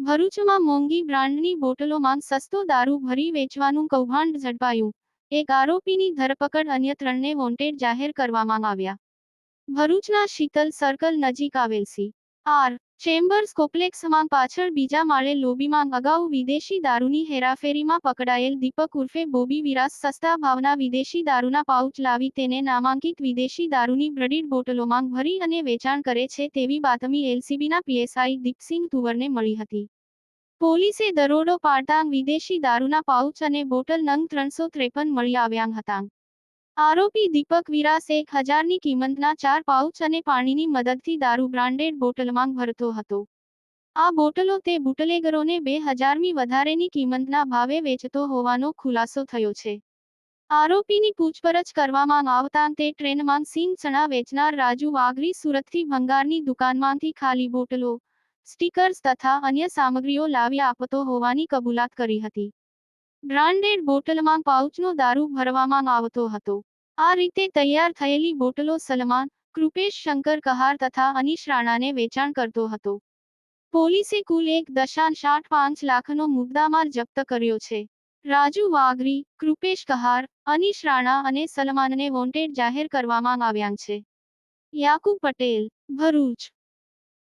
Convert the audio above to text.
ભરૂચમાં મોંઘી બ્રાન્ડની બોટલોમાં સસ્તો દારૂ ભરી વેચવાનું કૌભાંડ ઝડપાયું. એક આરોપીની ધરપકડ અન્ય ત્રણને વોન્ટેડ જાહેર કરવામાં આવ્યા. ભરૂચના શીતલ સર્કલ નજીક આવેલ સી. આર. ચેમ્બર્સ કોપ્લેક્સમાં પાછળ બીજા માળે લોબીમાં અગાઉ વિદેશી દારૂની હેરાફેરીમાં પકડાયેલ દીપક ઉર્ફે બોબી વિરાસ સસ્તા ભાવના વિદેશી દારૂના પાઉચ લાવી તેને નામાંકિત વિદેશી દારૂની બ્રડીડ બોટલોમાં ભરી અને વેચાણ કરે છે તેવી બાતમી એલસીબીના પીએસઆઈ દીપસિંહ તુવરને મળી હતી. પોલીસે દરોડો પાડતા વિદેશી દારૂના પાઉચ અને બોટલ નંગ ત્રણસો ત્રેપન મળી આવ્યા હતા. આરોપી દીપક વિરાસ એક હજારની કિંમતના ચાર પાઉચ અને પાણીની મદદથી દારૂ બ્રાન્ડેડ બોટલમાં ભરતો હતો. આ બોટલો તે બુટલેગરોને બે હજારમી વધારેની કિંમતના ભાવે વેચતો હોવાનો ખુલાસો થયો છે. આરોપીની પૂછપરછ કરવામાં આવતા તે ટ્રેનમાં સિંગ વેચનાર રાજુ વાઘરી સુરતથી ભંગારની દુકાનમાંથી ખાલી બોટલો, સ્ટીકર્સ તથા અન્ય સામગ્રીઓ લાવી આપતો હોવાની કબૂલાત કરી હતી. બ્રાન્ડેડ બોટલમાં પાઉચનો દારૂ ભરવામાં આવતો હતો. આ રીતે તૈયાર થયેલી બોટલો સલમાન, કૃપેશ શંકર કહાર તથા અનીશ રાણાને વેચાણ કરતો હતો. પોલીસે કુલ એક દશાંશ આઠ પાંચ લાખનો મુદ્દામાલ જપ્ત કર્યો છે. રાજુ વાઘરી, કૃપેશ કહાર, અનીશ રાણા અને સલમાનને વોન્ટેડ જાહેર કરવામાં આવ્યા છે. યાકુબ પટેલ, ભરૂચ.